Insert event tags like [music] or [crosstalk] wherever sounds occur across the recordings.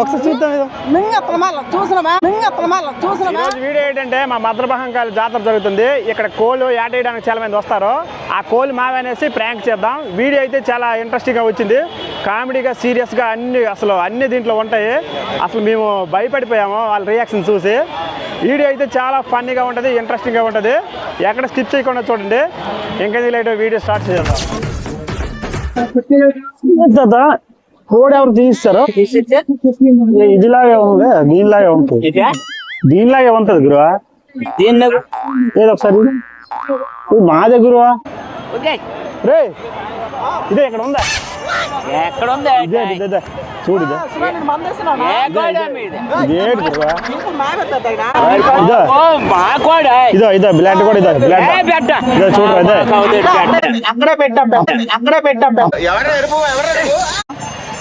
ఒకసారి చూద్దాం ఏదో చూసినమా చూసినమా వీడియో ఏంటంటే మా మద్రబహంకాల జాతర జరుగుతుంది. ఇక్కడ కోళ్ళు ఏటేయడానికి చాలా మంది వస్తారు. ఆ కోళ్ళు మావనేసి ప్రాంక్ చేద్దాం. వీడియో అయితే చాలా ఇంట్రెస్టింగ్గా వచ్చింది. కామెడీగా సీరియస్గా అన్ని అసలు అన్ని దీంట్లో ఉంటాయి. అసలు మేము భయపడిపోయాము వాళ్ళ రియాక్షన్ చూసి. వీడియో అయితే చాలా ఫన్నీగా ఉంటుంది ఇంట్రెస్టింగ్గా ఉంటుంది. ఎక్కడ స్కిప్ చేయకుండా చూడండి. ఇంకా లేట్ వీడియో స్టార్ట్ చేద్దాం. కోడి ఎవరు తీస్తారు? ఇదిలాగే ఉంది దీనిలాగే ఉంటుంది. దీనిలాగే ఉంటది గురువా. ఏదో ఒకసారి ఇడు. ఇది మా దగ్గరవా రే ఇదే ఇక్కడ ఉందా? ఎక్కడ ఉంది ఇదే ఇదే, చూడు ఇదే. ఇదో కూడా ఇదో. ఇదో పెట్ట ఇదో చూడు ఇదే అక్కడే పెట్టాం అక్కడే పెట్టాం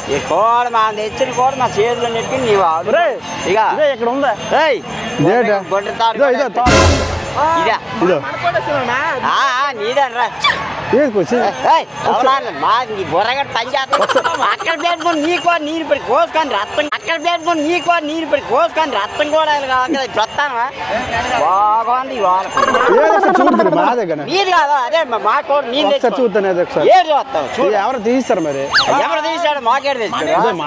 ఈ కోడ మా తెచ్చిన కోడ మా చేతిలో నెట్టి నీ వాడు. ఇక ఇక్కడ ఉందా? గొడ్డ తాడు ఇదో ఇదో తా- ఇదా ఇదో. ఆ ఆ, నీదనరా ఏంటి మాది బుర్రగడ పంచాయతీ అక్కడ పెట్టుకుని నీకో నీరు పడి కోసుకొని రక్తం అక్కడ పెట్టుకుని నీకో నీరు పడి కోసుకొని రక్తం కూడా కావాలి బాగుంది మీరు కాదు? మా కోడు నీళ్ళు చూస్తాను ఏడు చూస్తావు ఎవరు తీస్తారు మరి? ఎవరు తీసాడు మాకేడు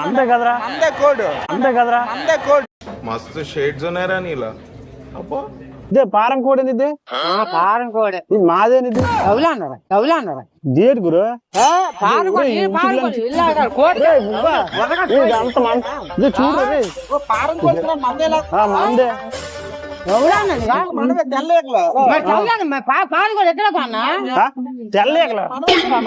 అంతే కదరా. అంతే కోడు. అంతే కదరా. అంతే కోడు. మస్తు షేడ్స్ ఉన్నాయరా నీలా. అబ్బో. ఇదే పారం కోడి ఇది? కారం కోడి. ఇది మాదేనిది గురు? పారం పారం కోడి ఇల్లాడ కోడి. ఏయ్, బువ్వా. ఇది అంత మంద. ఇది చూడు రే? ఆ, మందే ఎవలన్నారా మరి తెల్లని మరి పా- పారం కోడి ఎక్కడ కొన్నా? ఆ? తెల్ల ఈగలు.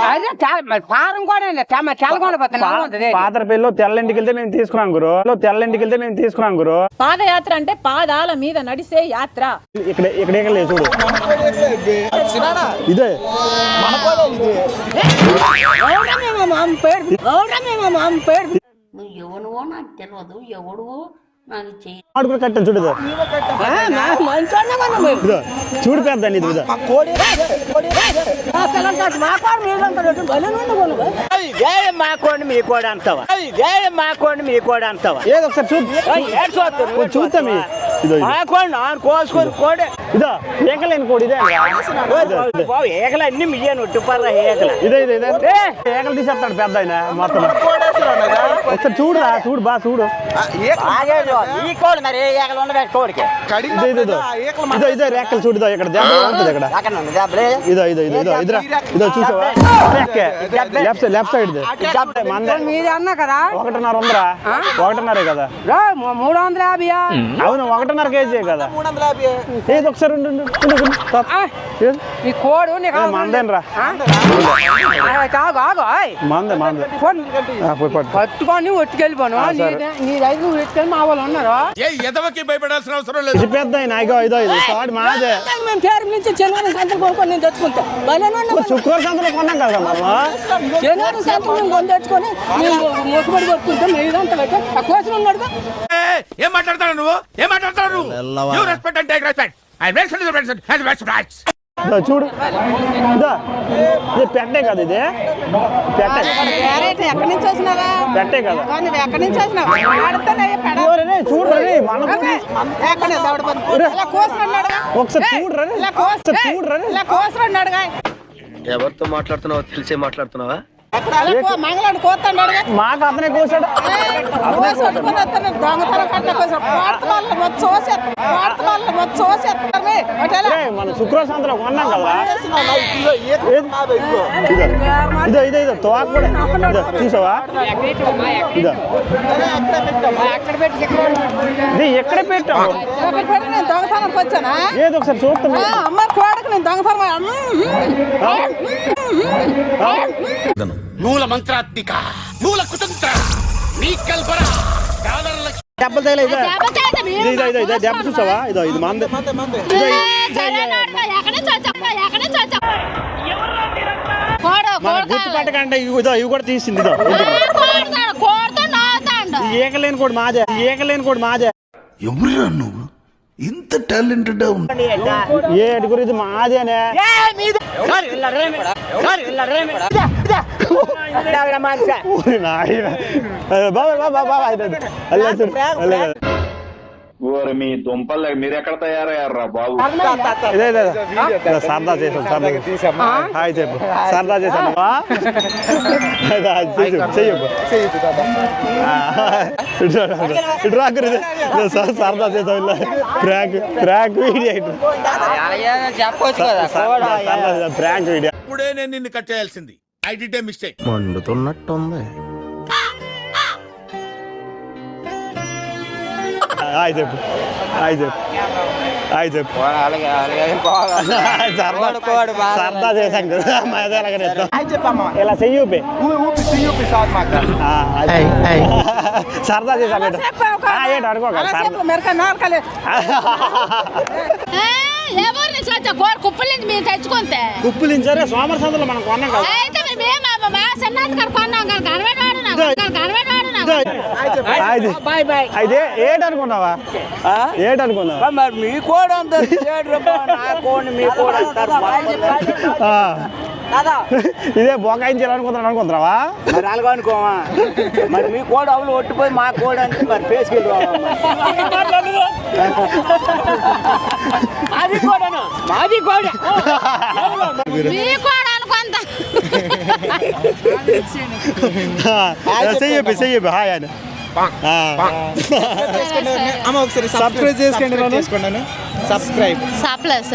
అదే తెల్ల- మరి పారం కోడి అండి తె- మరి తెల్లగొండ పోతాను ఉంటుంది. పాతర పెళ్ళిలో తెల్లింటికి వెళ్తే మేము తీసుకున్నాం గురు. తెల్లింటికి వెళ్తే మేము తీసుకున్నాం గురు. పాదయాత్ర అంటే పాదాల మీద నడిసే యాత్ర. ఇక్కడ ఇక్కడ చూడు. ఇదే. నువ్వు ఎవనువో నాకు తెలియదు ఎవడువో కట్టాను చూడు చూడు ఇది మా కోడి మీ కోడి అంటావా ఇదే మా కోడి మీ కోడి అంటావా? ఏదో ఒకసారి చూడు. ఈ- ఇదో మా ఇదో. కోడి నాన్న కోసుకొని కోడి. ఇదో ఏకలేని కోడి ఇదే. బాబు ఏకలు అన్ని మియ్యాను ఏకలు. ఇదే ఇదే ఇదే. ఏకలు తీసేస్తాడు పెద్ద ఆయన మొత్తం. ఒకసారి చూడురా చూడు బా చూడు. ఈ కోడి మరి ఏ ఏకలు ఉండబెట్టి కోడికి. ఇదో ఇదో ఇదో. ఇదో ఇదో రేకలు చూడు ఇదో ఇక్కడ దెబ్బ ఉంటుంది ఇక్కడ. ఇదో ఇదో ఇదో ఇదో ఇదిరా. ఇదో చూసావా? లెఫ్ట్ సైడ్ లెఫ్ట్ సైడ్ మందే. మీది అన్నా కదా? ఒకటిన్నర ఉందిరా. ఒకటిన్నరే కదా. మూడు వందల యాభై అవును ఒకటిన్నర కేజీ కదా. ఏది ఒకసారి? ఈ కోడు మందేనరా. మందే మందే పోనీ. పట్టుకొని ఒట్టుకెళ్ళిపోను. నీ- రైతు నువ్వు మా వాళ్ళు ఉన్నారు? ఇది పెద్ద ఆయన ఇగో ఇదో ఇది. తాడు మాదే. మేము పేరు నుంచి శనివారం సంతలు కొనుక్కొని నేను తెచ్చుకుంటా. బలేనోళ్ళు మరి శుక్రవారం సంతలో కొన్నాం కదా మనం శనివారం సంతలు మేము కొని తెచ్చుకొని మేము మొక్కుబడి కొట్టుకుంటాం మేము ఇదంతా పెట్టి. ఆ కోసం ఉన్నాడుగా ఏం మాట్లాడతాడు నువ్వు? ఏం మాట్లాడతాడు నువ్వు? You respect and take respect I and చూడు. ఇదో. ఇది పెట్టే కదా ఇది? పెట్టే. వేరైతే ఎక్కడి నుంచి వచ్చినావా? పెట్టే కదా. నువ్వు ఎక్కడి నుంచి వచ్చినావు? ఆడుతానే పెడ ఓరే రే, చూడురా రే, మన గుడి. ఎక్కడ దవడ పని ఇలా కోసరన్నాడుగా. ఒకసారి చూడురా రే. ఇలా కోస ఒకసారి చూడురా రే. ఇలా కోసరన్నాడుగా. ఎవరితో మాట్లాడుతున్నావో తెలిసే మాట్లాడుతున్నావా? మాకు అతనే కోసాడు. మన శుక్రవారం సంతలో కొన్నాం కదా. ఏది? ఇదో ఇదో ఇదో తోక కూడా. చూసావా? ఇదో ఎక్కడ పెట్టాము వచ్చానా? ఏదో ఒకసారి చూస్తాం ఆ, అమ్మ కోడకు నేను దొంగతనం. నూల మంత్రాత్మిక నూల కుతంత్ర నీ కల్పన డాలర్ల దెబ్బలు తగిలే ఇదో ఇది ఇదో ఇదో ఇదో దెబ్బ చూసావా ఇదో ఇది మంది ఇదో మన గుర్తుపట్టకంటే ఇవి ఇదో ఇవి కూడా తీసింది ఇదో ఈ ఏకలేని కూడా మాదే ఈ ఏకలేని కూడా మాదే ఎవరురా నువ్వు ఇంత టాలెంటెడ్ ఏటి గురించి మాదేనే ఊరి నాయన. అదే బాబాయ్ బాబాయ్ బాబాయ్ అదే. అల్లే చూడు, అల్లే కదా. ఓరి మీ దుంపలు మీరు ఎక్కడ తయారయ్యారా బాబు? సరదా చేసాం సరదా హాయ్ చెప్పు. సరదా. ఆ, ఇటు రా, ఇటు రా. ఇటు రా, అక్కడ ఇదే. ఇదే సర- సరదా చేసాం ఇలా. Prank prank video prank video. ఇప్పుడే నేను నిన్ను కట్ చేయాల్సింది. ఐ డిడ్ ఏ మిస్టేక్ మండుతున్నట్టుంది. హాయ్ చెప్పు. హాయ్ చెప్పు. హాయ్ చెప్పు. [laughs] సరదా సరదా చేశాం కదా మా ఏదో అలాగనే ఇద్దాం. ఇలా అది. సరదా చేశాం ఏంటో గోడ మీరు తెచ్చుకుంటే. కుప్పులించారే సోమర సందులో మనం కొన్నాం కదా. అయితే మేము మా గారు కొన్నాం కానీ కనబెట్టాడు నాకు కనబెట్టాడు నాకు. అది. Bye bye. అయితే ఏటనుకున్నావా? ఏటనుకున్నావా? మరి మీ కూడా అంత నా కోడి మీ కూడా అంటారు. ఆ. ఇదే బొకాయించాలనుకుంటున్నాను అనుకుంటున్నావా? మరి అలాగ అనుకోమా మరి మీ కోడి అవులు ఒట్టిపోయి మా కోడి అంటే మరి పేసుకెళ్ళి మాది కోడను. మాది కోడ. మీ కూడా అనుకుంటా. చెయ్యి చెయ్యి హాయ్ అని సబ్స్క్రైబ్ చేసుకోండి సబ్స్క్రైబ్ సప్లస్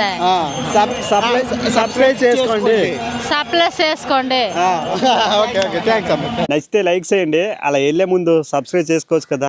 సబ్స్క్రైబ్ చేసుకోండి. సప్లస్ చేసుకోండి. ఓకే ఓకే థ్యాంక్స్ అమ్మ. నచ్చితే లైక్ చేయండి. అలా వెళ్ళే ముందు సబ్స్క్రైబ్ చేసుకోవచ్చు కదా.